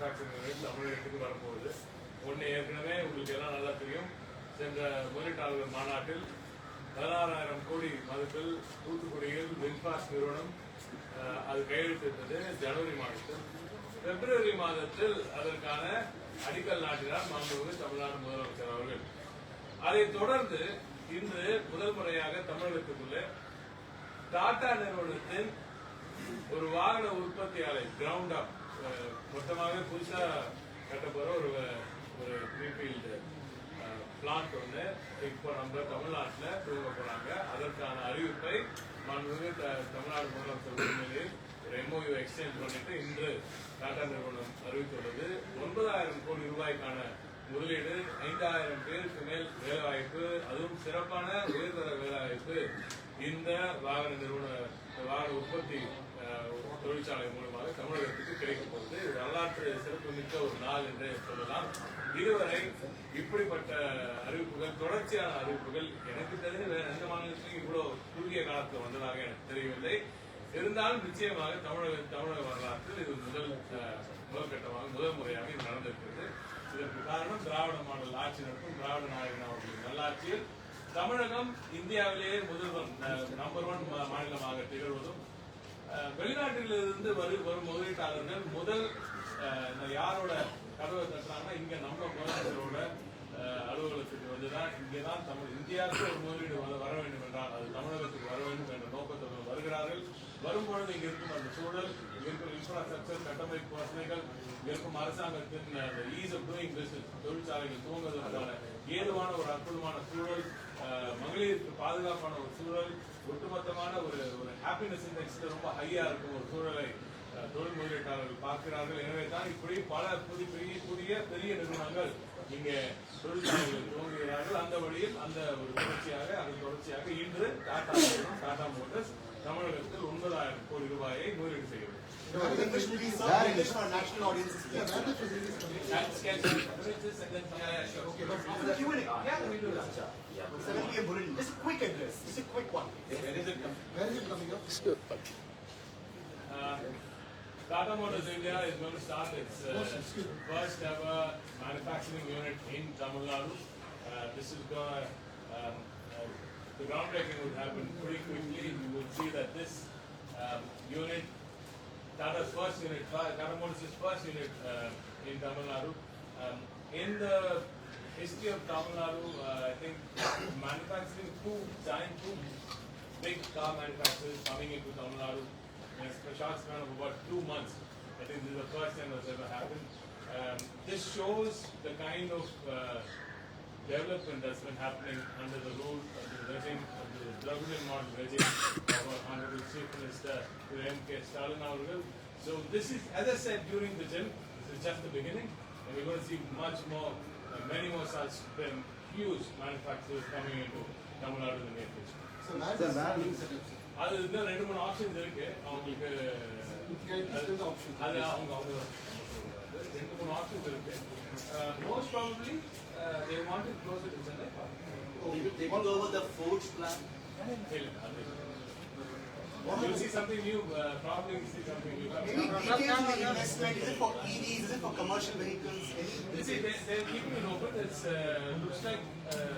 Manufacturing unit தமிழகத்துக்கு வரப்போகுது ஒன்று ஏற்கனவே உங்களுக்கு எல்லாம் நல்லா தெரியும். சென்ற முதலீட்டாளர்கள் மாநாட்டில் பதினாறாயிரம் கோடி மதிப்பில் தூத்துக்குடியில் வின்பாஸ் நிறுவனம் அது கையெழுத்திட்டது ஜனவரி மாதத்தில். பிப்ரவரி மாதத்தில் அதற்கான அடிக்கல் நாட்டினார் மாண்புமிகு தமிழ்நாடு முதலமைச்சர் அவர்கள். அதைத் தொடர்ந்து இன்று முதல் முறையாக தமிழகத்துக்குள்ளே டாடா நிறுவனத்தின் ஒரு வாகன உற்பத்தி ஆலை கிரவுண்ட் அப் மொத்தமாகவே புதுசாக கட்டப்போற ஒரு ஒரு க்ரீன்ஃபீல்டு பிளான்ட் ஒன்று இப்போ நம்ம தமிழ்நாட்டில் தூங்க போகிறாங்க அதற்கான அறிவிப்பை மாண்புமிகு த- தமிழ்நாடு முதலமைச்சர் முன்னிலையில் ஒரு எம்ஓயு எக்ஸ்சேஞ்ச் பண்ணிட்டு இன்று டாடா நிறுவனம் அறிவித்துள்ளது. ஒன்பதாயிரம் கோடி ரூபாய்க்கான முதலீடு ஐந்தாயிரம் பேருக்கு மேல் வேலைவாய்ப்பு அதுவும் சிறப்பான உயர்தர வேலைவாய்ப்பு. இந்த வாகன நிறுவன வாகன உற்பத்தி தொழிற்சாலை மூலமாக தமிழகத்துக்கு கிடைக்கும் போது வரலாற்று சிறப்புமிக்க ஒரு நாள் என்று சொல்லலாம். இதுவரை இப்படிப்பட்ட அறிவிப்புகள் தொடர்ச்சியான அறிவிப்புகள் எனக்கு தெரிஞ்ச வேற எந்த மாநிலத்திலும் இவ்வளவு குறுகிய காலத்தில் வந்ததாக எனக்கு தெரியவில்லை. இருந்தாலும் நிச்சயமாக தமிழக தமிழக வரலாற்றில் இது முதல் முதற்கட்டமாக முதல் முறையாக இது நடந்திருக்கிறது. இதற்கு காரணம் திராவிட மாடல் ஆட்சி நடக்கும். திராவிட நாயகன் அவர்களின் நல்லாட்சியில் தமிழகம் இந்தியாவிலேயே முதல்வன் நம்பர் ஒன் மாநிலமாக திகழ்வதும் வெளிநாட்டிலிருந்து வரு வரும் முதலீட்டாளர்கள் முதல் இந்த யாரோட கதவை தட்டுறாங்கன்னா இங்க நம்ம முதலமைச்சரோட வந்து அலுவலகத்துக்கு வந்துதான் இங்கதான் தமிழ் இந்தியாவுக்கு ஒரு முதலீடு வர- வேண்டும் என்றால் அது தமிழகத்துக்கு வர வேண்டும் என்ற நோக்கத்தோடு வருகிறார்கள். வரும்பொழுது இங்க இருக்கும் அந்த சூழல் இங்க இருக்கும் இன்ஃப்ராஸ்ட்ரக்சர் கட்டமைப்பு வசதிகள் இங்கே இருக்கும் அரசாங்கத்தின் ஈஸ் ஆஃப் டூயிங் பிசினஸ் தொழிற்சாலைகள் துவங்குவதற்கான ஏதுவான ஒரு அற்புதமான சூழல் மகளிருக்கு பாதுகாப்பான ஒரு சூழல் ஒட்டுமொத்தமான ஒரு ஒரு ஹாப்பினஸ் இண்டெக்ஸ் ரொம்ப ஹையா இருக்கும் ஒரு சூழலை தொழில் முதலீட்டாளர்கள் பார்க்கிறார்கள். எனவே தான் இப்படி பல புதிய பெரிய புதிய பெரிய நிறுவனங்கள் இங்கே தொழிற்சாலைகள் துவங்குகிறார்கள். அந்த வழியில் அந்த ஒரு தொடர்ச்சியாக அதன் தொடர்ச்சியாக இன்று டாடா டாடா மோட்டார்ஸ் தமிழகத்தில் ஒன்பதாயிரம் கோடி ரூபாயை முதலீடு செய்கிறது English Uh, Tata Motors India is going to start its uh, first ever manufacturing unit in Tamil Nadu. Uh, this is going to, um, uh, the groundbreaking will happen pretty quickly. You will see that this um, unit, Tata's first unit, Tata Motors' first unit uh, in Tamil Nadu. Um, in the history of Tamil Nadu, uh, I think manufacturing two giant, two big car manufacturers coming into Tamil Nadu in a short span of about two months. I think this is the first time that's ever happened. Um, this shows the kind of uh, development that's been happening under the rule of the regime, of the Dravidian model regime of our Honorable Chief Minister M.K. Stalin. So this is, as I said during the gym, this is just the beginning, and we're going to see much more, uh, many more such um, huge manufacturers coming into Tamil Nadu in the near future. So, where is the அது இன்னும் ரெண்டு மூணு options இருக்கு அவங்களுக்கு அது- அது அவங்க அவங்க சொல்றாங்க. ரெண்டு மூணு ஆப்ஷன்ஸ் இருக்கு most probably they want to close it in Chennai Taking over the Ford's plan. இல்ல அது You'll see something new, uh, probably you'll see something new. Any details on the investment? Is it for EVs? Is it for commercial vehicles? Any You see, they, they're keeping it open. It's, uh, looks like, uh,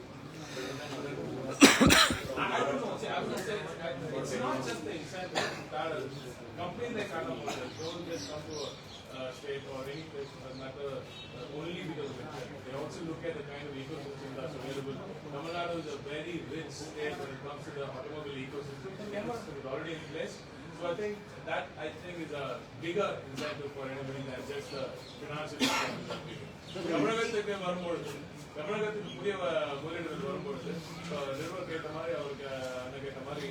it's not just the incentive, Tata, companies like Tata Motors don't just come to a state or any place for matter only because of incentive. They also look at the kind of ecosystem that's available. Tamil Nadu is a very rich state when it comes to the automobile ecosystem. The ecosystem already in place. So I think that, I think, is a bigger incentive for anybody than just the financial incentive we do. தமிழகத்துக்கு புதிய முதலீடுகள் வரும்பொழுது நிறுவனம் கேட்ட மாதிரி அவருக்கு அந்த கேட்ட மாதிரி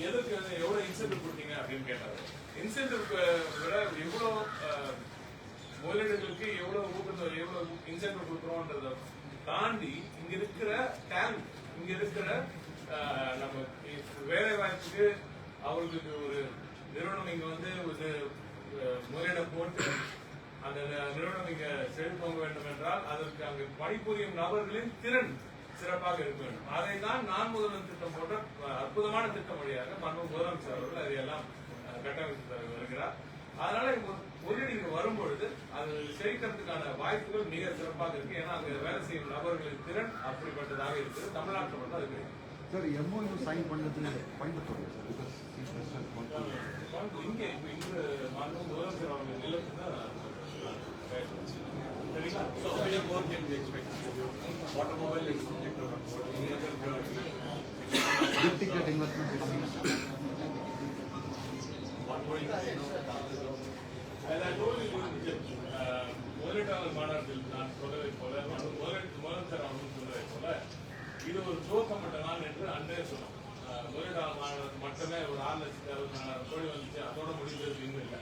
எதற்கு எதுக்கு எவ்வளவு இன்சென்டிவ் கொடுத்தீங்க அப்படின்னு கேட்டாரு. இன்சென்டிவ் விட எவ்வளோ அஹ், முதலீடுகளுக்கு எவ்வளவு ஊக்கத்தை எவ்வளவு இன்சென்டிவ் கொடுக்குறோன்றத தாண்டி இங்க இருக்கிற டேலண்ட் இங்க இருக்கிற நம்ம வேலை வாய்ப்புக்கு அவர்களுக்கு ஒரு நிறுவனம் இங்க வந்து ஒரு முதலீடை போட்டு அந்த நிறுவனம் இங்க செழிப்போங்க வேண்டும் என்றால் அதற்கு அங்கு பணிபுரியும் நபர்களின் திறன் சிறப்பாக இருக்க வேண்டும். அதை தான் நான் முதல்வர் திட்டம் போன்ற அற்புதமான திட்டம் வழியாக மன்மு முதலமைச்சர் அவர்கள் அதையெல்லாம் கட்டமைத்து தர வருகிறார். அதனால இங்க ஒரு முதலீடு இங்க வரும்பொழுது அது செழிக்கிறதுக்கான வாய்ப்புகள் மிக சிறப்பாக இருக்கு. ஏன்னா அங்க வேலை செய்யும் நபர்களின் திறன் அப்படிப்பட்டதாக இருக்குது. தமிழ்நாட்டில் மட்டும் அது கிடையாது. சார் எம்ஓயு சைன் பண்ணது கோயம்புத்தூர் சார் பிகாஸ் இங்க இப்ப இங்க மன்மு முதலமைச்சர் அவர்கள் நிலத்து தான் So how many more can we expect? Automobile is subject to report. Any other uh, big ticket investment As I told you during the uh, முதலீட்டாளர் மாநாட்டில் நான் சொன்னதை போல மற்றும் முதலீட்டு முதலமைச்சர் அவர்கள் சொன்னதை போல இது ஒரு துவக்கப்பட்ட நாள் என்று அன்றே சொன்னோம் அஹ், முதலீட்டாளர் மாநாடு மட்டுமே ஒரு ஆறு லட்சத்தி அறுபத்தி நாலாயிரம் கோடி வந்துச்சு அதோட முடிந்தது இன்னும் இல்லை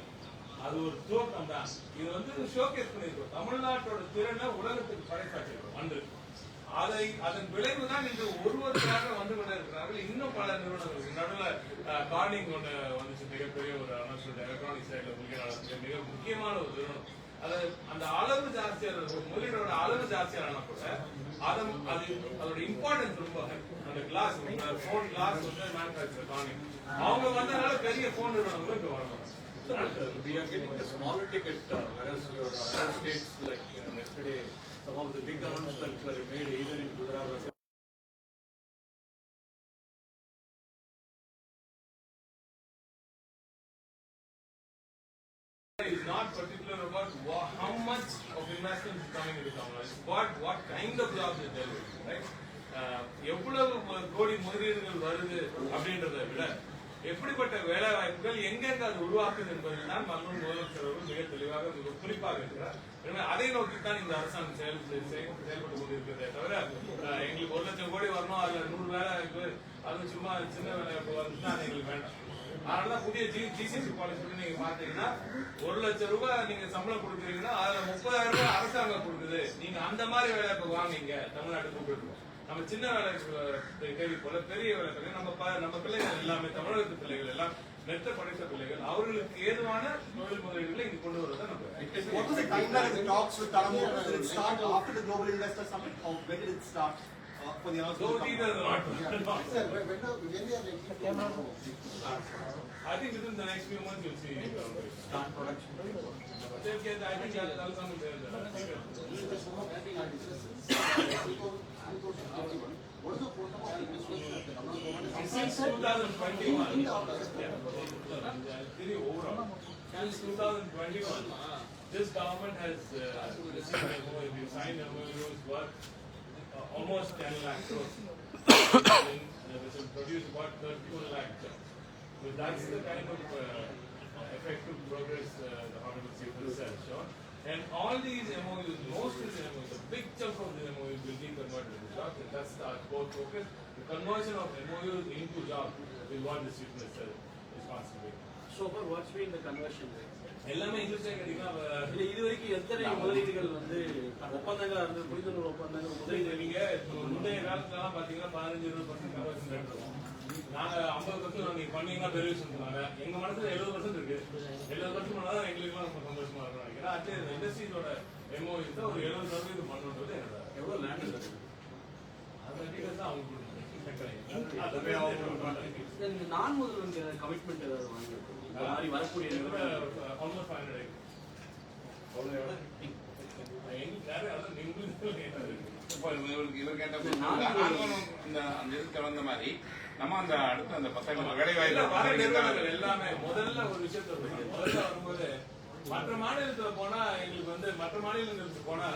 அது ஒரு துவக்கம் தான். இது வந்து ஷோகேஸ் பண்ணியிருக்கோம். தமிழ்நாட்டோட திறனை உலகத்துக்கு பறைசாற்றிருக்கோம் அன்று அதை அதன் விளைவு தான் இன்று ஒருவருக்காக வந்து கொண்டு இருக்கிறார்கள் இன்னும் பல நிறுவனங்கள் நடுவில் கார்னிங் ஒன்று வந்துச்சு மிகப்பெரிய ஒரு அனௌன்ஸ்மெண்ட் எலக்ட்ரானிக் சைடில் முக்கிய மிக முக்கியமான ஒரு நிறுவனம். அது அந்த அளவு ஜாஸ்தியாக இருக்கும் முதலீடோட அளவு ஜாஸ்தியானா கூட அது அது அதோட இம்பார்ட்டன்ஸ் ரொம்ப அந்த கிளாஸ் போன் கிளாஸ் வந்து மேனுஃபேக்சர் கார்னிங். அவங்க வந்தனால பெரிய போன் நிறுவனங்களும் இங்கே வரணும். we are getting the smaller ticket, uh, whereas your other states, like, you know, yesterday, some of the big announcements were made either in Gujarat or is not particular about wha- how much of investment is coming into Tamil Nadu. It's what what kind of jobs is delivering, right? அஹ், எவ்வளவு ம- கோடி முதலீடுகள் வருது அப்படின்றத விட எப்படிப்பட்ட வேலை வாய்ப்புகள் எங்கெங்க அது உருவாக்குது என்பதில் தான் மன்மோகன் முதலமைச்சர் அவர்கள் மிக தெளிவாக மிக குறிப்பாக இருக்கிறார். எனவே அதை நோக்கித்தான் இந்த அரசாங்கம் செயல் செய்- செயல்பட்டு கொண்டிருக்கிறதே தவிர எங்களுக்கு ஒரு லட்சம் கோடி வரணும் அதுல நூறு வேலை வாய்ப்பு அது சும்மா சின்ன வேலை வாய்ப்பு வந்துச்சுன்னா அது எங்களுக்கு வேண்டாம். அதனாலதான் புதிய ஜி ஜிசிசி பாலிசி நீங்க பாத்தீங்கன்னா ஒரு லட்சம் ரூபாய் நீங்க சம்பளம் கொடுக்குறீங்கன்னா அதுல முப்பதாயிரம் ரூபாய் அரசாங்கம் கொடுக்குது. நீங்க அந்த மாதிரி வேலை இப்ப வாங்குங்க தமிழ்நாட்டுக்கு கூப்பிட்டு நம்ம சின்ன வேலை கேள்வி போல பெரிய வேலை பிள்ளைகள் நம்ம நம்ம பிள்ளைகள் எல்லாமே தமிழகத்து பிள்ளைகள் எல்லாம் மெத்த படித்த பிள்ளைகள் அவர்களுக்கு ஏதுவான தொழில் முதலீடுகளை இங்க கொண்டு வரதான் நம்ம What was the timeline of the talks with Tata Motors? Did it start after the Global Investor Summit or when did it start uh, for the announcement? Those to come? details are not- not- sir when when they are likely I think within the next few months you'll see it. start production. They'll get- I think that'll that'll come there. What is the quantum of investment that the government Since 2021, yeah, Three overall, since 2021, this government has uh, received MOU, we signed MOUs worth uh, almost 10 lakh crores. Which will produce about 31 lakh jobs. So that's the kind of uh, effective progress uh, the Honorable Chief. And all these MOUs, most of the MOUs, a big chunk of the MOUs will be converted into jobs, and that's our core focus. The conversion of MOUs into jobs is what the Chief Minister is constantly. So far, what's been the conversion rate? எல்லாமே இங்கிலீஷ்ல கேட்டீங்கன்னா இது வரைக்கும் எத்தனை முதலீடுகள் வந்து ஒப்பந்தங்களா இருந்து புரிந்துணர்வு ஒப்பந்தங்கள் முதலீடு நீங்க முந்தைய காலத்துலலாம் பாத்தீங்கன்னா பதினஞ்சு இருபது பர்சன்ட் கன்வர்ஷன் ரேட் இருக்கும் நாங்க ஐம்பது பர்சன்ட் நீங்க பண்ணீங்கன்னா பெரிய விஷயம் சொன்னாங்க. எங்க மனசுல எழுபது பர்சன்ட் இருக்கு. எழுபது பர்சன்ட் பண்ணாதான் எங்களுக்குலாம் ரொம்ப சந்தோஷமா இருக்கும் நினைக்கிறேன். அது இண்டஸ்ட்ரீஸோட எம்ஓ தான் ஒரு எழுபது சதவீதம் பண்ணுன்றது என்னோட எவ்வளவு தான் அவங்க. இந்த நான் முதல்வர் கமிட்மெண்ட் ஏதாவது இந்த மாதிரி வரக்கூடிய. Almost five hundred? எங்களுக்கு இவர் கேட்ட இந்த அந்த இதுக்கு தகுந்த மாதிரி நம்ம அந்த அடுத்த அந்த பசங்களுக்கு வேலை வாய்ப்பு எல்லாமே முதல்ல ஒரு விஷயத்த. முதல்ல வரும்போது மற்ற மாநிலத்துல போனா எங்களுக்கு வந்து மற்ற மாநிலங்களுக்கு போனா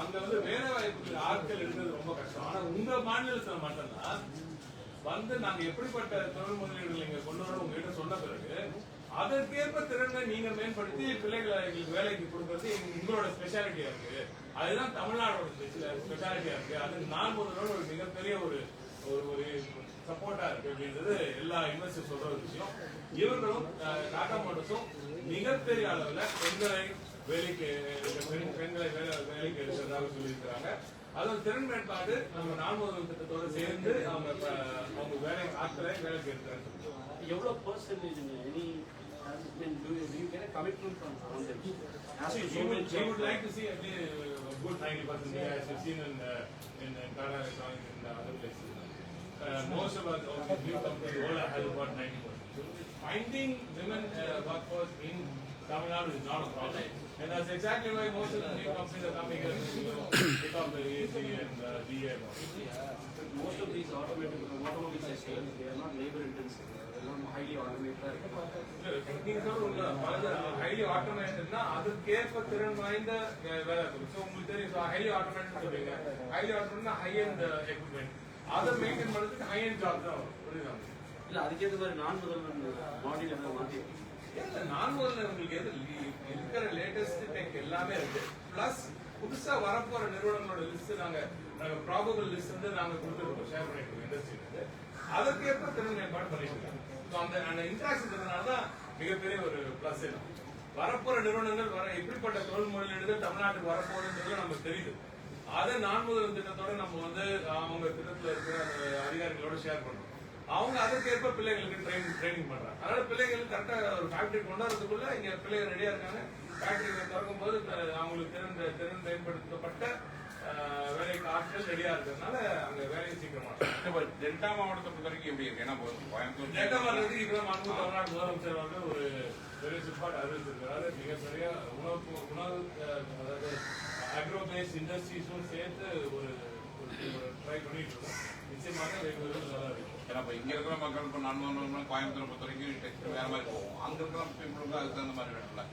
அங்க வந்து வேலை வாய்ப்புக்கு ஆட்கள் எடுக்கிறது ரொம்ப கஷ்டம். ஆனா உங்க மாநிலத்துல மட்டும்தான் வந்து நாங்க எப்படிப்பட்ட தொழில் முதலீடுகள் இங்க கொண்டு வரணும் உங்ககிட்ட சொன்ன பிறகு அதற்கேற்ப திறனை நீங்க மேம்படுத்தி பிள்ளைகளை எங்களுக்கு வேலைக்கு கொடுக்கறது உங்களோட ஸ்பெஷாலிட்டியா இருக்கு. அதுதான் தமிழ்நாடோட ஸ்பெஷாலிட்டியா இருக்கு. அது நான் முதலோட ஒரு மிகப்பெரிய ஒரு ஒரு சப்போர்ட்டா இருக்கு அப்படின்றது எல்லா இன்வெஸ்டர் சொல்ற ஒரு விஷயம் இவர்களும் டாடா மோட்டர்ஸும் மிகப்பெரிய அளவுல பெண்களை வேலைக்கு பெண் பெண்களை வேலை வேலைக்கு எடுக்கிறதாக சொல்லியிருக்கிறாங்க அதுவும் திறன் மேம்பாடு நம்ம நான்கு திட்டத்தோட சேர்ந்து அவங்க அவங்க வேலை ஆட்களை வேலைக்கு எடுக்கிறாங்க எவ்வளவு get a commitment from them? As you We would, we would like to see at least a good ninety percent, as you've seen in, uh, in uh, Tata Electronics and other places. Uh, most of us, of the new companies, Ola has about ninety percent. So finding women uh, workforce in Tamil Nadu is not a problem. And that's exactly why most of the new companies are coming here, to, you know, pick up the AC and uh, DA. most of these automotive, automobile sectors, they are not labor intensive, they are not highly automated. நீங்க சொல்ற உண்மை. பலது highly automated னா அதுக்கேற்ப திறன் வாய்ந்த வே- வேலை இருக்கும். So உங்களுக்கு தெரியும், so highly automated சொல்றீங்க. Highly automated னா high end uh, equipment. அதை maintain பண்றதுக்கு high end job தான் வரும். புரியுதா? உங்களுக்கு? இல்ல அதுக்கேற்ற மாதிரி நான் முதல்வன் மாடியில் எல்லாம் மாற்றி இல்ல, நான் முதல்ல உங்களுக்கு எது இருக்கிற லேட்டஸ்ட் டெக் எல்லாமே இருக்கு. பிளஸ் புதுசா வரப்போற நிறுவனங்களோட லிஸ்ட் நாங்க நாங்க ப்ராபபிள் லிஸ்ட் வந்து நாங்க கொடுத்துருக்கோம். ஷேர் பண்ணிருக்கோம் இண்டஸ்ட்ரியில அதற்கேற்ப திறன் மேம்பாடு பண்ணிட்டு So அந்த அந்த இன்ட்ராக்ஷன் இருக்கிறதுனால தான் மிகப்பெரிய ஒரு பிளஸ் வரப்போற நிறுவனங்கள் வர எப்படிப்பட்ட தொழில் முதலீடுகள் தமிழ்நாட்டுக்கு வரப்போகுதுன்றது நமக்கு தெரியுது. அதை நான் முதல் திட்டத்தோட நம்ம வந்து அவங்க திட்டத்துல இருக்கிற அதிகாரிகளோட ஷேர் பண்றோம். அவங்க அதற்கேற்ப பிள்ளைங்களுக்கு ட்ரைனிங் ட்ரைனிங் பண்றாங்க. அதனால பிள்ளைங்களுக்கு கரெக்டா ஒரு ஃபேக்டரி கொண்டாடுறதுக்குள்ள இங்க பிள்ளைங்க ரெடியா இருக்காங்க. ஃபேக்டரி திறக்கும் போது அவங்களுக்கு திறன் திறன் பயன்படுத்தப்பட்ட வேலைக்கு ஆட்கள் ரெடியா இருக்கிறதுனால அங்க வேலையை சீக்கிரமா இப்ப டெல்டா மாவட்டத்தை பொறுத்த வரைக்கும் எப்படி இருக்கு? ஏன்னா கோயம்புத்தூர் டேட்டா மார்க்கெட்டுக்கு இப்ப மாண்பு தமிழ்நாடு முதலமைச்சர் வந்து ஒரு பெரிய சிப்பாட் அறிவிச்சிருக்கிறாரு. மிகப்பெரிய உணவு உணவு அதாவது அக்ரோ இண்டஸ்ட்ரீஸும் சேர்த்து ஒரு ட்ரை பண்ணிட்டு இருக்கோம். நிச்சயமாக நல்லா இருக்கும். ஏன்னா இப்போ இங்க இருக்கிற மக்கள் இப்போ நான் கோயம்புத்தூரை பொறுத்த வரைக்கும் டெக்ஸ்ட் வேற மாதிரி போகும். அங்க இருக்கிற பீப்புளுக்கு அதுக்கு தகுந்த மாதிரி வேணும்ல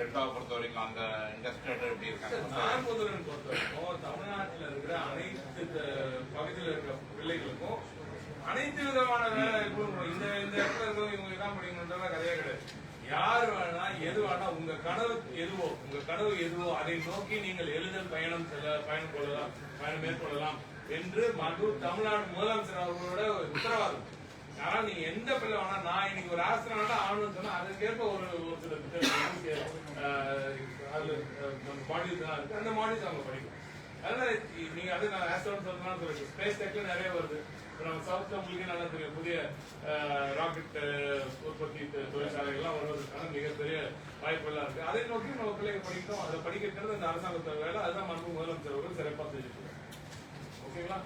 டெல்டாவை பொறுத்த வரைக்கும் அந்த இண்டஸ்ட்ரியல் எப்படி இருக்காங்க? நான் பொறுத்த வரைக்கும் தமிழ்நாட்டில் இருக்கிற அனைத்து பகுதியில் இருக்கிற பிள்ளைகளுக்கும் அனைத்து விதமான வேலை இருக்கும் இந்த இந்த இடத்துல இருக்கவங்க இவங்க இதான் படிக்கணுன்றதெல்லாம் கதையே கிடையாது. யார் வேணா எது வேணா உங்க கனவு எதுவோ உங்க கனவு எதுவோ அதை நோக்கி நீங்கள் எளிதில் பயணம் செல்ல பயணம் கொள்ளலாம் பயணம் மேற்கொள்ளலாம் என்று மது தமிழ்நாடு முதலமைச்சர் அவர்களோட உத்தரவாதம். ஆனால் நீங்க எந்த பிள்ளை வேணா நான் இன்னைக்கு ஒரு ஆசிரியர் ஆகணும்னு சொன்னா அதுக்கேற்ப ஒரு ஒரு சில திட்டங்கள் மாடியூல் தான். இருக்கு அந்த மாடியூல்ஸ் அவங்க படிக்கும். அதனால இ- நீங்க அது நான் ஆஸ்ட்ரோன் சொல்லலாம் சொல்லுங்க ஸ்பேஸ் டெக்ல நிறைய வருது. இப்போ நம்ம சவுத்ல உங்களுக்கு நல்லா தெரியும். புதிய ராக்கெட் உற்பத்தி தொழிற்சாலைகள்லாம் வருவதற்கான மிகப்பெரிய வாய்ப்புகள்லாம் இருக்கு. அதை நோக்கி நம்ம பிள்ளைங்க படிக்கணும் அதை படிக்கிறது இந்த அரசாங்கத்தை வேலை. அதுதான் மன்பு முதலமைச்சர் அவர்கள் சிறப்பாக செஞ்சுட்டு ஓகேங்களா?